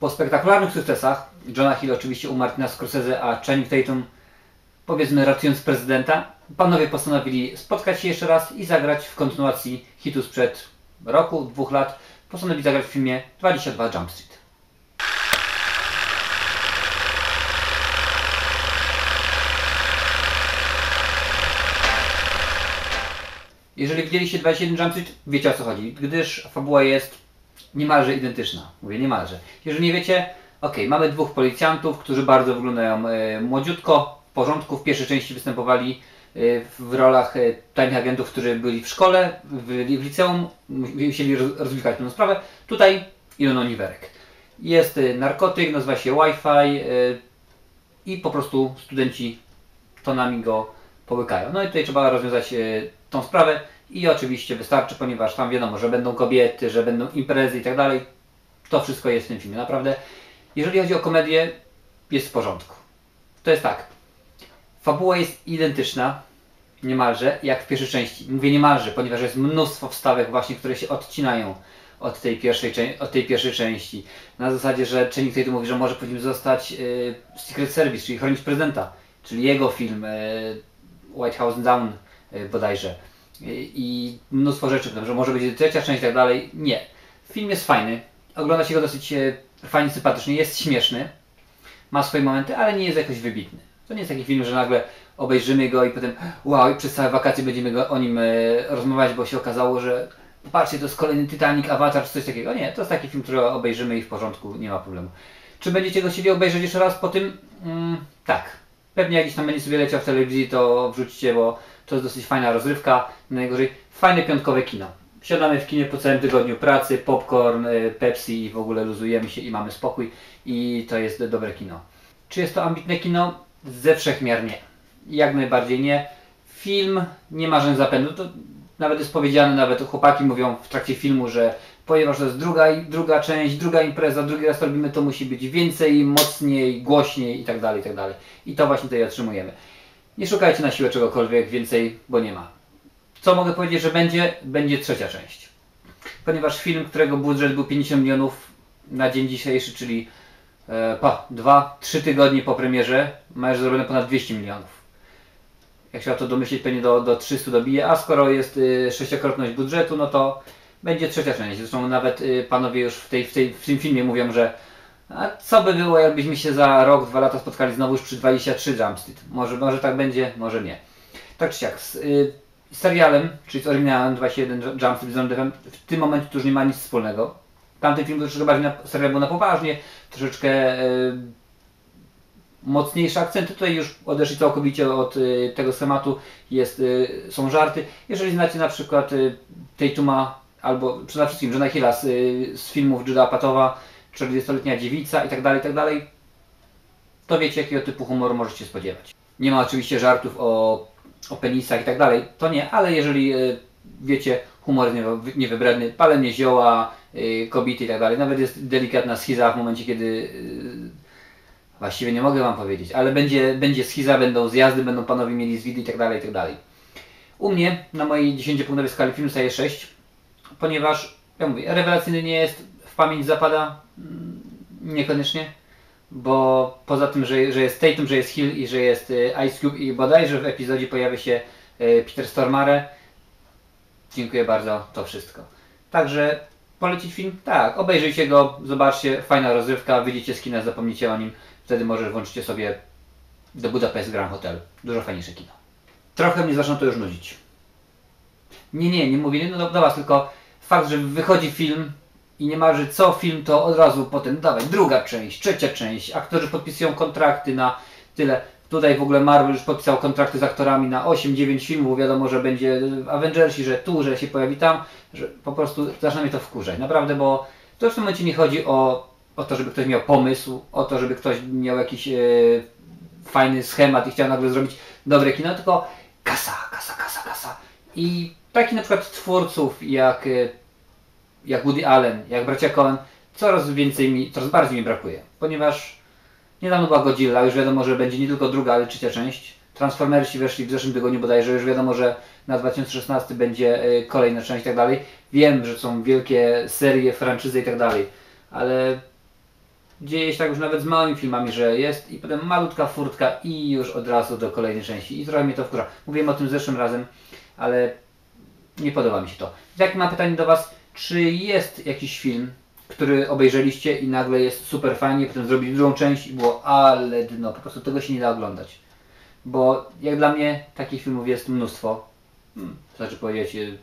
Po spektakularnych sukcesach Johna Hill oczywiście u Martina Scorsese, a Channing Tatum powiedzmy ratując prezydenta, panowie postanowili spotkać się jeszcze raz i zagrać w kontynuacji hitu sprzed roku, dwóch lat. Postanowili zagrać w filmie 22 Jump Street. Jeżeli widzieliście 21 Jump Street, wiecie o co chodzi, gdyż fabuła jest niemalże identyczna. Mówię niemalże. Jeżeli nie wiecie, ok, mamy dwóch policjantów, którzy bardzo wyglądają e, młodziutko, w porządku. W pierwszej części występowali e, w rolach e, tajnych agentów, którzy byli w szkole, w, w liceum, musieli roz, rozwijać tę sprawę. Tutaj idą na uniwerek. Jest narkotyk, nazywa się Wi-Fi i po prostu studenci tonami go połykają. No i tutaj trzeba rozwiązać tą sprawę i oczywiście wystarczy, ponieważ tam wiadomo, że będą kobiety, że będą imprezy i tak dalej. To wszystko jest w tym filmie, naprawdę. Jeżeli chodzi o komedię, jest w porządku. To jest tak. Fabuła jest identyczna, niemalże, jak w pierwszej części. Mówię niemalże, ponieważ jest mnóstwo wstawek właśnie, które się odcinają od tej pierwszej, od tej pierwszej części. Na zasadzie, że Channing Tatum mówi, że może powinien zostać y, Secret Service, czyli chronić prezydenta. Czyli jego film y, White House Down y, bodajże. I, mnóstwo rzeczy, że może będzie trzecia część i tak dalej. Nie. Film jest fajny. Ogląda się go dosyć e, fajnie, sympatycznie. Jest śmieszny. Ma swoje momenty, ale nie jest jakoś wybitny. To nie jest taki film, że nagle obejrzymy go i potem wow, i przez całe wakacje będziemy go, o nim e, rozmawiać, bo się okazało, że popatrzcie, to jest kolejny Titanic, Avatar czy coś takiego. Nie, to jest taki film, który obejrzymy i w porządku, nie ma problemu. Czy będziecie go chcieli obejrzeć jeszcze raz po tym? Mm, tak. Pewnie jakiś tam będzie sobie leciał w telewizji, to wrzućcie, bo to jest dosyć fajna rozrywka. Najgorzej fajne piątkowe kino. Siadamy w kinie po całym tygodniu pracy, popcorn, y, Pepsi i w ogóle luzujemy się i mamy spokój i to jest dobre kino. Czy jest to ambitne kino? Ze wszechmiar nie. Jak najbardziej nie. Film nie ma żadnych zapędu. To nawet jest powiedziane, nawet chłopaki mówią w trakcie filmu, że ponieważ to jest druga, druga część, druga impreza, drugi raz robimy, to musi być więcej, mocniej, głośniej i tak dalej, i tak dalej. I to właśnie tutaj otrzymujemy. Nie szukajcie na siłę czegokolwiek więcej, bo nie ma. Co mogę powiedzieć, że będzie? Będzie trzecia część. Ponieważ film, którego budżet był 50 milionów na dzień dzisiejszy, czyli e, pa, 2-3 tygodnie po premierze, ma już zrobione ponad 200 milionów. Jak trzeba to domyślić, pewnie do, do 300 dobije, a skoro jest y, sześciokrotność budżetu, no to będzie trzecia część. Zresztą nawet y, panowie już w, tej, w, tej, w tym filmie mówią, że a co by było, jakbyśmy się za rok, dwa lata spotkali znowu już przy 23 Jump Street? Może, może tak będzie, może nie. Tak czy siak, z y, serialem, czyli z oryginałem 21 Jump Street z w tym momencie to już nie ma nic wspólnego. Tamten film troszeczkę bardziej na, serial był na poważnie, troszeczkę y, mocniejsze akcenty. Tutaj już odeszli całkowicie od y, tego schematu, jest, y, są żarty. Jeżeli znacie na przykład y, Tatuma albo przede wszystkim Johna Hilla z, y, z filmów Juda Apatowa, 40-letnia dziewica tak tak dalej, to wiecie jakiego typu humoru możecie się spodziewać. Nie ma oczywiście żartów o, o penisach i tak dalej, to nie, ale jeżeli y, wiecie, humor jest niewy- niewybredny, palenie zioła, y, kobiety i tak dalej, nawet jest delikatna schiza w momencie, kiedy y, Właściwie nie mogę wam powiedzieć, ale będzie, będzie schiza, będą zjazdy, będą panowie mieli zwidy i dalej, i tak dalej. U mnie na mojej 10-punktowej skali film staje 6, ponieważ, ja mówię, rewelacyjny nie jest, w pamięć zapada, niekoniecznie, bo poza tym, że, że jest Tatum, że jest Hill i że jest y, Ice Cube i bodajże w epizodzie pojawia się y, Peter Stormare, dziękuję bardzo, to wszystko. Także polecić film? Tak, obejrzyjcie go, zobaczcie, fajna rozrywka, wyjdziecie z kina, zapomnicie o nim, wtedy może włączycie sobie do Budapest Grand Hotel. Dużo fajniejsze kino. Trochę mnie zaczyna to już nudzić. Nie, nie, nie mówię no do, do Was, tylko fakt, że wychodzi film i niemalże co film, to od razu potem dawaj druga część, trzecia część, aktorzy podpisują kontrakty na tyle. Tutaj w ogóle Marvel już podpisał kontrakty z aktorami na 8-9 filmów, wiadomo, że będzie Avengersi, że tu, że się pojawi tam, że po prostu zaczyna mnie to wkurzać. Naprawdę, bo to w tym momencie nie chodzi o, o to, żeby ktoś miał pomysł, o to, żeby ktoś miał jakiś e, fajny schemat i chciał nagle zrobić dobre kino, tylko kasa, kasa, kasa, kasa. I takich na przykład twórców jak, e, jak Woody Allen, jak bracia Coen, coraz więcej mi, coraz bardziej mi brakuje, ponieważ niedawno była Godzilla, już wiadomo, że będzie nie tylko druga, ale trzecia część. Transformersi weszli w zeszłym tygodniu bodajże, już wiadomo, że na 2016 będzie e, kolejna część i tak dalej. Wiem, że są wielkie serie, franczyzy i tak dalej, ale dzieje się tak już nawet z małymi filmami, że jest i potem malutka furtka i już od razu do kolejnej części. I trochę mnie to wkurza. Mówiłem o tym zeszłym razem, ale nie podoba mi się to. Jakie mam pytanie do Was? Czy jest jakiś film, który obejrzeliście i nagle jest super fajnie, potem zrobili drugą część i było ale dno, po prostu tego się nie da oglądać. Bo jak dla mnie takich filmów jest mnóstwo. Hmm, Znaczy powiedzieć y,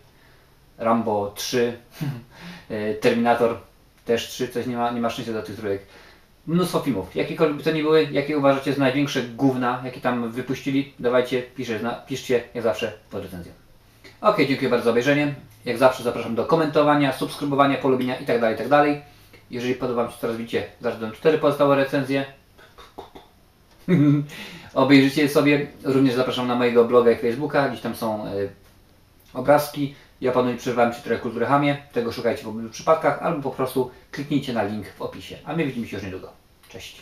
Rambo 3, y, Terminator też 3, coś nie ma, nie ma szczęścia do tych trójek. Mnóstwo filmów. Jakiekolwiek by to nie były, jakie uważacie za największe gówna, jakie tam wypuścili, dawajcie, piszcie, zna- piszcie jak zawsze pod recenzją. Ok, dziękuję bardzo za obejrzenie. Jak zawsze zapraszam do komentowania, subskrybowania, polubienia itd. itd. Jeżeli podoba mi się, coraz widzicie, zaraz cztery pozostałe recenzje. Obejrzyjcie sobie. Również zapraszam na mojego bloga i Facebooka, gdzieś tam są y, obrazki. Ja panu nie przerwałem przy trochę kultury hamie. Tego szukajcie w obydwu przypadkach, albo po prostu kliknijcie na link w opisie. A my widzimy się już niedługo. Cześć.